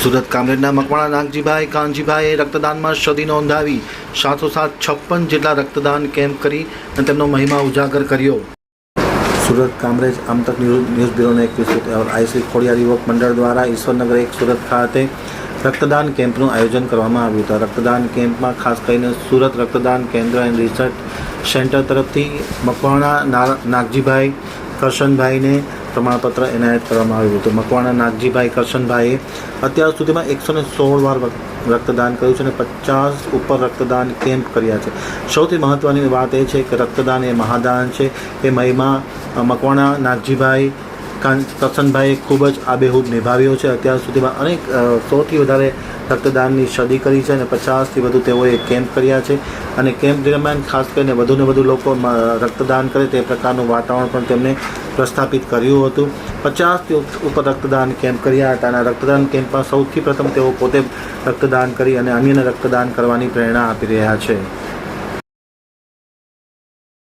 સુરત કામરેજના મકવાણા નાગજીભાઈ કાનજીભાઈએ રક્તદાનમાં સદી નોંધાવી સાત છપ્પન જેટલા રક્તદાન કેમ્પ કરી અને તેમનો મહિમા ઉજાગર કર્યો. સુરત કામરેજ આમતક ન્યૂઝ ન્યૂઝ બ્યુરોનો એક વિસ્તૃત અહેવાલ આઈસી ખોડિયાર યુવક મંડળ દ્વારા ઈશ્વરનગર એક સુરત ખાતે રક્તદાન કેમ્પનું આયોજન કરવામાં આવ્યું હતું. રક્તદાન કેમ્પમાં ખાસ કરીને સુરત રક્તદાન કેન્દ્ર એન્ડ રિસર્ચ સેન્ટર તરફથી મકવાણા નાગજીભાઈ, કરશનભાઈને પ્રમાણપત્ર એનાયત કરવામાં આવ્યું હતું. મકવાણા નાગજીભાઈ કરશનભાઈએ અત્યાર સુધીમાં એકસો ને સોળ વાર રક્તદાન કર્યું છે અને પચાસ ઉપર રક્તદાન કેમ્પ કર્યા છે. સૌથી મહત્ત્વની વાત એ છે કે રક્તદાન એ મહાદાન છે. એ મહિમા મકવાણા નાગજીભાઈ કરશનભાઈએ ખૂબ જ આબેહૂબ નિભાવ્યો છે. અત્યાર સુધીમાં અનેક સૌથી વધારે રક્તદાનની સદી કરી છે અને પચાસથી વધુ તેઓએ કેમ્પ કર્યા છે. અને કેમ્પ દરમિયાન ખાસ કરીને વધુને વધુ લોકો રક્તદાન કરે તે પ્રકારનું વાતાવરણ પણ તેમણે પ્રસ્થાપિત કર્યું હતું. પચાસથી ઉપર રક્તદાન કેમ્પ કર્યા હતા અને રક્તદાન કેમ્પમાં સૌથી પ્રથમ તેઓ પોતે રક્તદાન કરી અને અન્યને રક્તદાન કરવાની પ્રેરણા આપી રહ્યા છે.